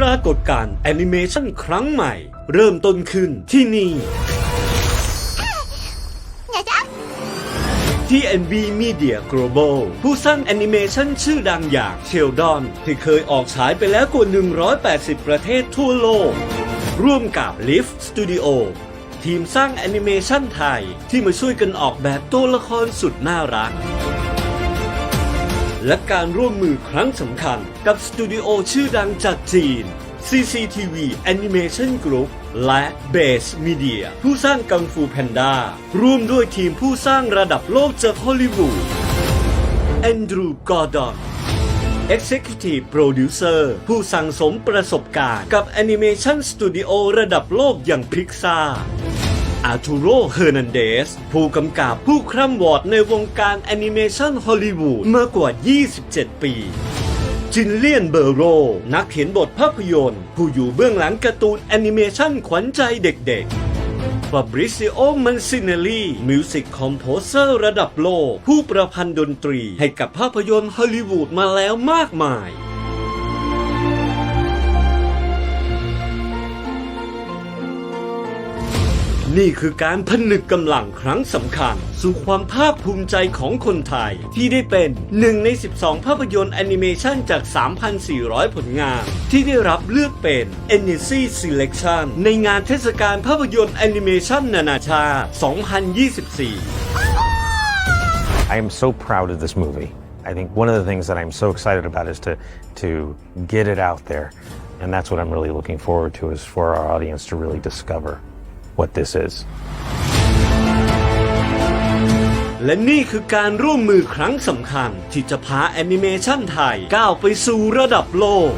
ปรากฏการณ์แอนิเมชันครั้งใหม่ เริ่มต้นขึ้นที่นี่ที่ NB Media Global ผู้สร้างแอนิเมชันชื่อดังอย่างเชลดอนที่เคยออกฉายไปแล้วกว่า 180 ประเทศทั่วโลก ร่วมกับ Lift Studio ทีมสร้างแอนิเมชันไทยที่มาช่วยกันออกแบบตัวละครสุดน่ารัก และการร่วมมือครั้งสำคัญกับสตูดิโอชื่อดังจากจีน CCTV Animation Group และ Base Media ผู้สร้างกังฟูแพนด้าร่วมด้วยทีมผู้สร้างระดับโลกจากฮอลลีวูดแอนดรูว์กอร์ดอน Executive Producer ผู้สั่งสมประสบการณ์กับแอนิเมชันสตูดิโอระดับโลกอย่างพิกซา อาร์ตูโร เฮอร์นันเดส ผู้กำกับผู้คร่ำวอดในวงการแอนิเมชันฮอลลีวูดมากกว่า 27 ปี จินเลียนเบอร์โร นักเขียนบทภาพยนตร์ ผู้อยู่เบื้องหลังการ์ตูนแอนิเมชันขวัญใจเด็กๆฟาบริซิโอ มันซินเนลีมิวสิกคอมโพเซอร์ระดับโลก ผู้ประพันธ์ดนตรีให้กับภาพยนตร์ฮอลลีวูดมาแล้วมากมาย นี่คือการผนึกกำลังครั้งสำคัญ สู่ความภาคภูมิใจของคนไทย ที่ได้เป็นหนึ่งใน 12 ภาพยนตร์แอนิเมชันจาก 3,400 ผลงาน ที่ได้รับเลือกเป็น n n c Selection ในงานเทศกาลภาพยนตร์แอนิเมชันนานาชาติ 2024 I am so proud of this movie. I think one of the things that I'm so excited about is to to get it out there, and that's what I'm really looking forward to is for our audience to really discover what this is. และนี่คือการร่วมมือครั้งสำคัญที่จะพาแอนิเมชันไทยก้าวไปสู่ระดับโลก